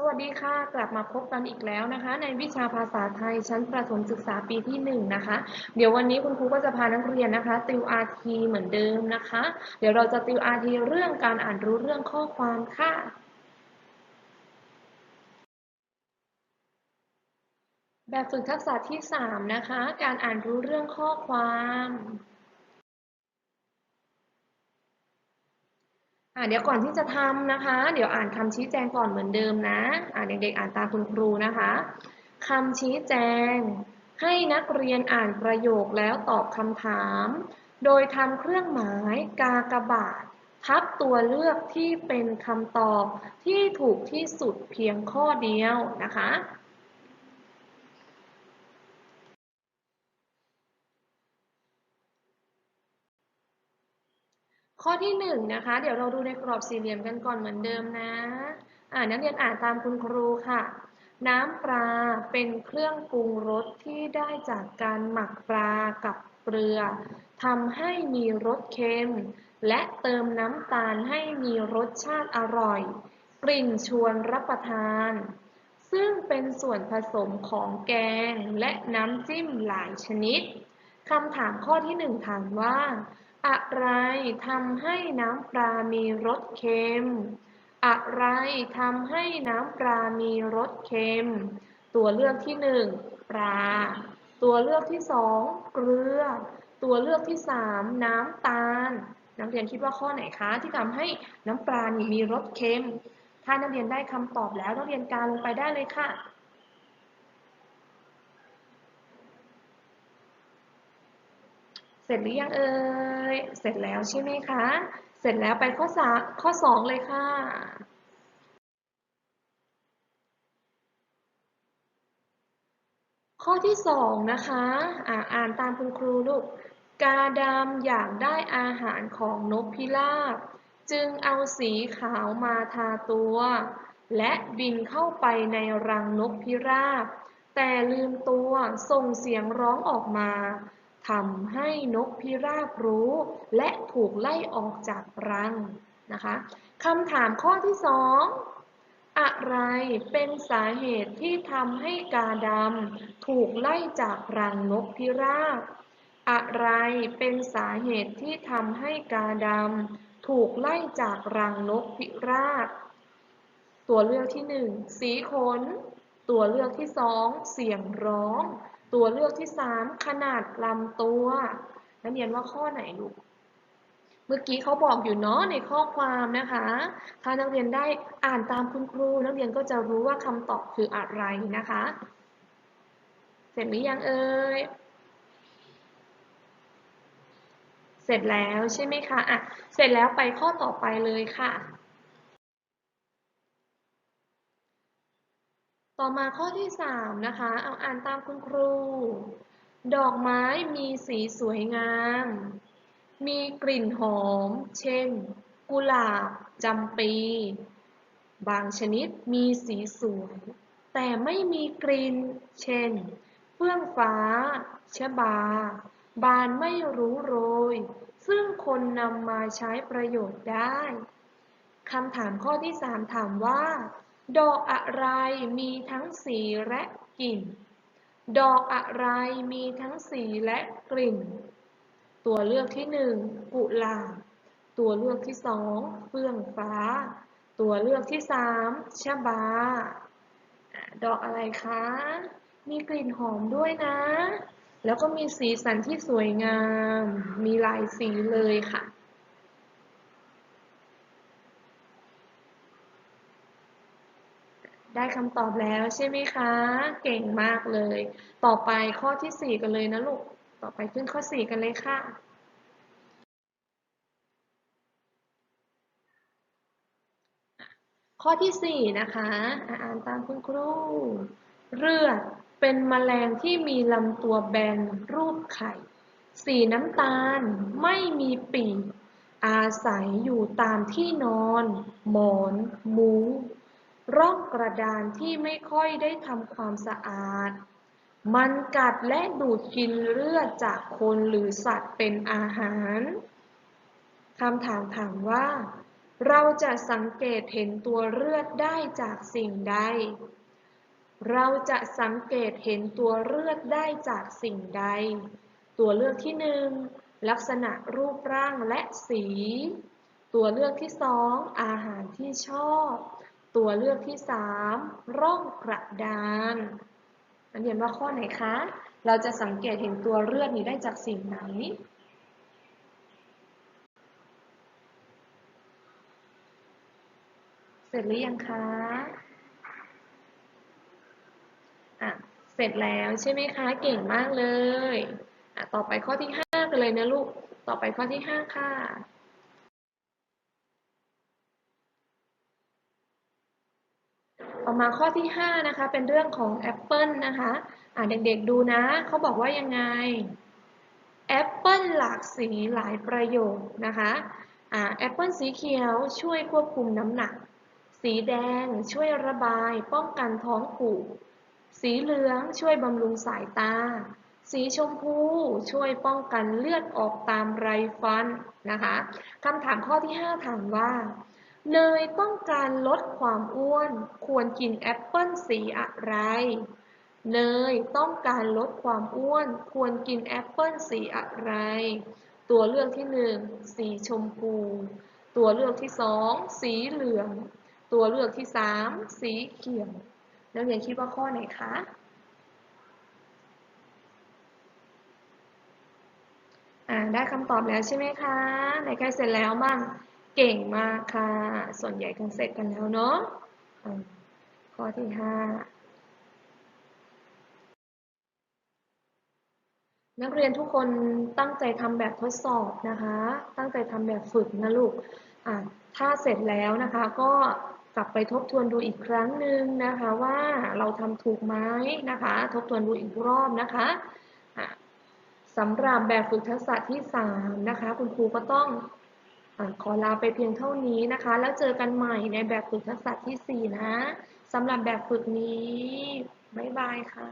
สวัสดีค่ะ กลับมาพบกันอีกแล้วนะคะ ในวิชาภาษาไทยชั้นประถมศึกษาปีที่1นนะคะ เดี๋ยววันนี้คุณครูก็จะพานักเรียนนะคะ ติวอาทีเหมือนเดิมนะคะ เดี๋ยวเราจะติวอาทีเรื่องการอ่านรู้เรื่องข้อความค่ะแบบฝึกทักษะที่ 3 นะคะ การอ่านรู้เรื่องข้อความ เดี๋ยวก่อนที่จะทำนะคะ เดี๋ยวอ่านคำชี้แจงก่อนเหมือนเดิมนะะเด็กๆอ่านตามคุณครูนะคะคำชี้แจง ให้นักเรียนอ่านประโยคแล้วตอบคำถาม โดยทำเครื่องหมายกากบาททับตัวเลือกที่เป็นคำตอบที่ถูกที่สุดเพียงข้อเดียวนะคะ ข้อที่1นนะคะ เดี๋ยวเราดูในกรอบสี่เหลี่ยมกันก่อนเหมือนเดิมนะ อ่านักเรียนอ่านตามคุณครูค่ะ น้ำปลาเป็นเครื่องปรุงรสที่ได้จากการหมักปลากับเกลือทำให้มีรสเค็ม และเติมน้ำตาลให้มีรสชาติอร่อย กลิ่นชวนรับประทาน ซึ่งเป็นส่วนผสมของแกงและน้ำจิ้มหลายชนิดคำถามข้อที่หนึ่งถามว่า อะไรทำให้น้ำปลามีรสเค็ม อะไรทำให้น้ำปลามีรสเค็ม ตัวเลือกที่หนึ่งปลา ตัวเลือกที่สองเกลือ ตัวเลือกที่สามน้ำตาล นักเรียนคิดว่าข้อไหนคะที่ทำให้น้ำปลามีรสเค็ม ถ้านักเรียนได้คำตอบแล้วนักเรียนการลงไปได้เลยค่ะ เสร็จหรือยังเอ่ย เสร็จแล้วใช่ไหมคะ เสร็จแล้วไปข้อสาข้อสองเลยค่ะ ข้อที่สองนะคะอ่าอ่านตามคุณครูลูก กาดำอยากได้อาหารของนกพิราบ จึงเอาสีขาวมาทาตัว และบินเข้าไปในรังนกพิราบ แต่ลืมตัวส่งเสียงร้องออกมา ทำให้นกพิราบรู้ และถูกไล่ออกจากรังนะคะคำถามข้อที่สองอะไรเป็นสาเหตุที่ทำให้กาดำถูกไล่จากรังนกพิราบ อะไรเป็นสาเหตุที่ทำให้กาดำถูกไล่จากรังนกพิราบ ตัวเลือกที่หนึ่งสีขน ตัวเลือกที่สองเสียงร้อง ตัวเลือกที่ 3 ขนาดลำตัวนักเรียนว่าข้อไหนลูก เมื่อกี้เขาบอกอยู่เนาะในข้อความนะคะ ถ้านักเรียนได้อ่านตามคุณครู นักเรียนก็จะรู้ว่าคำตอบคืออะไรนะคะ เสร็จหรือยังเอ่ย เสร็จแล้วใช่ไหมคะ อะ เสร็จแล้วไปข้อต่อไปเลยค่ะ ต่อมาข้อที่3นะคะ เอาอ่านตามคุณครู ดอกไม้มีสีสวยงาม มีกลิ่นหอม เช่น กุหลาบจำปี บางชนิดมีสีสวย แต่ไม่มีกลิ่น เช่น เฟื่องฟ้า ชบา บานไม่รู้โรย ซึ่งคนนำมาใช้ประโยชน์ได้ คำถามข้อที่ 3 ถามว่า ดอกอะไรมีทั้งสีและกลิ่น ดอกอะไรมีทั้งสีและกลิ่น ตัวเลือกที่หนึ่งกุหลาบ ตัวเลือกที่สองเฟื่องฟ้า ตัวเลือกที่สามชบา ดอกอะไรคะ มีกลิ่นหอมด้วยนะ แล้วก็มีสีสันที่สวยงาม มีหลายสีเลยค่ะ ได้คำตอบแล้วใช่ไหมคะ เก่งมากเลย ต่อไปข้อที่ 4 กันเลยนะลูก ต่อไปขึ้นข้อ 4 กันเลยค่ะ ข้อที่ 4 นะคะ อ่านตามคุณครู เลือดเป็นแมลงที่มีลำตัวแบนรูปไข่ สีน้ำตาลไม่มีปีกอาศัยอยู่ตามที่นอน หมอน มุ้ง ร่องกระดานที่ไม่ค่อยได้ทำความสะอาด มันกัดและดูดกินเลือดจากคนหรือสัตว์เป็นอาหารคำถามถามว่า เราจะสังเกตเห็นตัวเลือดได้จากสิ่งใด เราจะสังเกตเห็นตัวเลือดได้จากสิ่งใด ตัวเลือกที่หนึ่งลักษณะรูปร่างและสี ตัวเลือกที่สองอาหารที่ชอบ ตัวเลือกที่สามร่องกระดานนักเรียนว่าข้อไหนคะ เราจะสังเกตเห็นตัวเลือดนี้ได้จากสิ่งไหน เสร็จหรือยังคะอะเสร็จแล้วใช่ไหมคะ เก่งมากเลยอะต่อไปข้อที่ 5 กันเลยนะลูก ต่อไปข้อที่ 5 ค่ะ่อมาข้อที่ 5 นะคะ เป็นเรื่องของแอปเปิลนะคะอะเด็กๆดูนะ เขาบอกว่ายังไงแอปเปิลหลากสีหลายประโยชน์นะคะอ่าแอปเปิลสีเขียวช่วยควบคุมน้ำหนัก สีแดงช่วยระบาย ป้องกันท้องผูก สีเหลืองช่วยบำรุงสายตา สีชมพูช่วยป้องกันเลือดออกตามไรฟันนะคะคำถามข้อที่ 5 ถามว่า เนยต้องการลดความอ้วน ควรกินแอปเปิ้ลสีอะไร เนยต้องการลดความอ้วน ควรกินแอปเปิ้ลสีอะไร ตัวเลือกที่1สีชมพู ตัวเลือกที่2สีเหลือง ตัวเลือกที่3สีเขียว นักเรียนคิดว่าข้อไหนคะอ่าได้คำตอบแล้วใช่ไหมคะ ไหนใครเสร็จแล้วมั่ง เก่งมากค่ะ ส่วนใหญ่กันเสร็จกันแล้วเนาะข้อที่ห้านักเรียนทุกคนตั้งใจทำแบบทดสอบนะคะ ตั้งใจทำแบบฝึกนะลูกถ้าเสร็จแล้วนะคะก็กลับไปทบทวนดูอีกครั้งหนึ่งนะคะว่าเราทำถูกไหมนะคะ ทบทวนดูอีกรอบนะคะอ่าสำหรับแบบฝึกทักษะที่ 3 นะคะ คุณครูก็ต้อง ขอลาไปเพียงเท่านี้นะคะ แล้วเจอกันใหม่ในแบบฝึกทักษะที่ 4 นะสำหรับแบบฝึกนี้ บ๊ายบายค่ะ